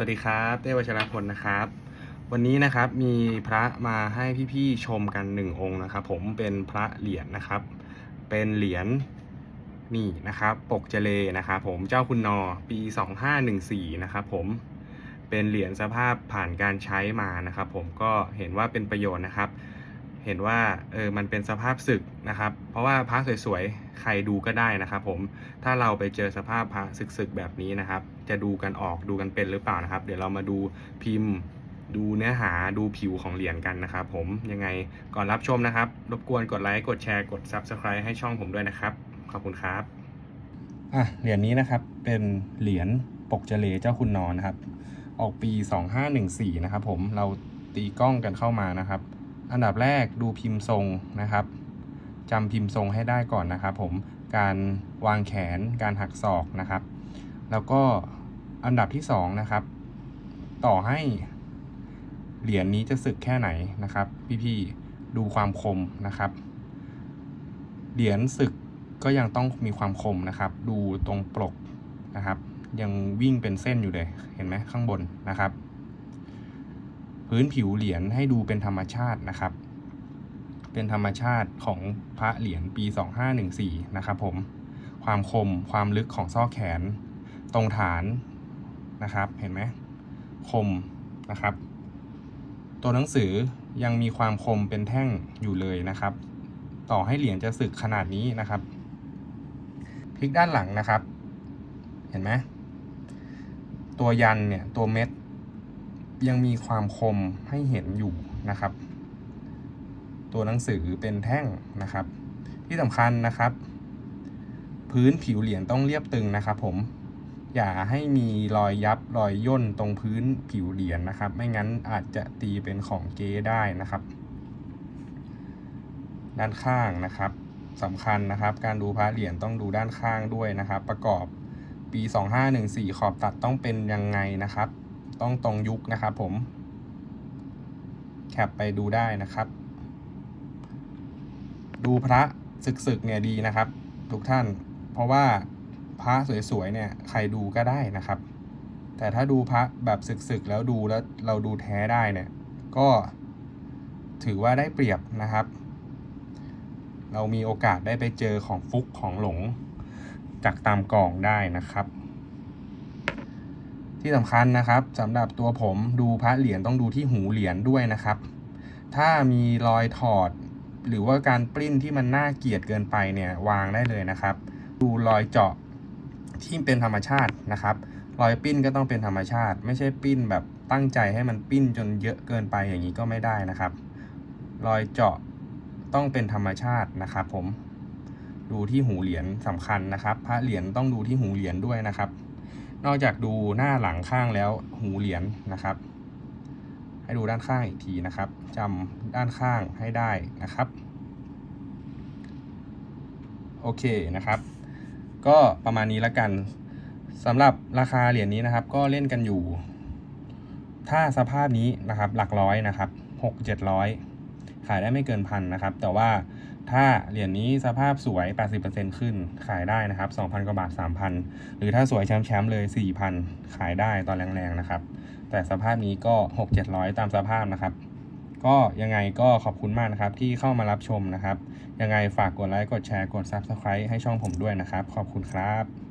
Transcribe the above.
สวัสดีครับเต้วัชรพลนะครับ วันนี้นะครับมีพระมาให้พี่ๆชมกันหนึ่งองค์นะครับ ผมเป็นพระเหรียญนะครับ เป็นเหรียญนี่นะครับ ปกเจเลนะครับผมเจ้าคุณนอปี 2514 นะครับผมเป็นเหรียญสภาพผ่านการใช้มานะครับ ผมก็เห็นว่าเป็นประโยชน์นะครับ เห็นว่าเออมันเป็นสภาพศึกนะครับ เพราะว่าพระสวยๆ ใครดูก็ได้นะครับผมถ้าเราไปเจอสภาพพระศึกๆแบบนี้นะครับ จะดูกันออกดูกันเป็นหรือเปล่านะครับ เดี๋ยวเรามาดูพิมพ์ ดูเนื้อหาดูผิวของเหรียญกันนะครับผมยังไงก่อนรับชมนะครับ รบกวนกดไลค์กดแชร์กด Subscribe ให้ช่องผมด้วยนะครับ ขอบคุณครับอะเหรียญนี้นะครับเป็นเหรียญปกเจเลเจ้าคุณนอนนะครับ ออกปี 2514 นะครับผมเราตีกล้องกันเข้ามานะครับ อันดับแรกดูพิมพ์ทรงนะครับจำพิมพ์ทรงให้ได้ก่อนนะครับ ผมการวางแขนการหักศอกนะครับ แล้วก็อันดับที่สองนะครับ ต่อให้เหรียญนี้จะสึกแค่ไหนนะครับ พี่ๆดูความคมนะครับเหรียญสึกก็ยังต้องมีความคมนะครับ ดูตรงปลกนะครับ ยังวิ่งเป็นเส้นอยู่เลยเห็นไหมข้างบนนะครับ พื้นผิวเหรียญให้ดูเป็นธรรมชาตินะครับ เป็นธรรมชาติของพระเหรียญปี 2514 นะครับผม ความคมความลึกของซอกแขน ตรงฐานนะครับ เห็นไหมคมนะครับ ตัวหนังสือยังมีความคมเป็นแท่งอยู่เลยนะครับ ต่อให้เหรียญจะสึกขนาดนี้นะครับพลิกด้านหลังนะครับ เห็นไหมตัวยันเนี่ยตัวเม็ด ยังมีความคมให้เห็นอยู่นะครับ ตัวหนังสือเป็นแท่งนะครับ ที่สำคัญนะครับ พื้นผิวเหรียญต้องเรียบตึงนะครับ ผมอย่าให้มีรอยยับรอยย่นตรงพื้นผิวเหรียญนะครับ ไม่งั้นอาจจะตีเป็นของเก๊ได้นะครับ ด้านข้างนะครับสำคัญนะครับ การดูพระเหรียญต้องดูด้านข้างด้วยนะครับ ประกอบปี 2514 ขอบตัดต้องเป็นยังไงนะครับ ต้องตรงยุคนะครับผม แคปไปดูได้นะครับ ดูพระศึกๆเนี่ยดีนะครับ ทุกท่าน เพราะว่าพระสวยๆเนี่ยใครดูก็ได้นะครับ แต่ถ้าดูพระแบบศึกๆแล้วดูแล้วเราดูแท้ได้เนี่ย ก็ถือว่าได้เปรียบนะครับ เรามีโอกาสได้ไปเจอของฟุกของหลงจากตามกล่องได้นะครับ ที่สำคัญนะครับสำหรับตัวผมดูพระเหรียญต้องดูที่หูเหรียญด้วยนะครับ ถ้ามีรอยถอด หรือว่าการปริ้นที่มันน่าเกลียดเกินไปเนี่ยวางได้เลยนะครับ ดูรอยเจาะที่เป็นธรรมชาตินะครับ รอยปิ้นก็ต้องเป็นธรรมชาติ ไม่ใช่ปิ้นแบบตั้งใจให้มันปิ้นจนเยอะเกินไปอย่างนี้ก็ไม่ได้นะครับ รอยเจาะต้องเป็นธรรมชาตินะครับ ผม ดูที่หูเหรียญสำคัญนะครับ พระเหรียญต้องดูที่หูเหรียญด้วยนะครับ นอกจากดูหน้าหลังข้างแล้วหูเหรียญนะครับ ให้ดูด้านข้างอีกทีนะครับจำด้านข้างให้ได้นะครับ โอเคนะครับ ก็ประมาณนี้ล้วกันสำหรับราคาเหรียญนี้นะครับ ก็เล่นกันอยู่ ถ้าสภาพนี้นะครับ หลักร้อยนะครับหกเจ็ดร้อย ขายได้ไม่เกินพันนะครับ แต่ว่าถ้าเหรียญนี้สภาพสวย 80%ขึ้นขายได้นะครับ 2,000 กว่าบาท 3,000 หรือถ้าสวยแชมป์ๆเลย 4,000 ขายได้ตอนแรงๆนะครับ แต่สภาพนี้ก็ 6-700 ตามสภาพนะครับ ก็ยังไงก็ขอบคุณมากนะครับ ที่เข้ามารับชมนะครับ ยังไงฝากกดไลค์ กดแชร์ กด Subscribe ให้ช่องผมด้วยนะครับ ขอบคุณครับ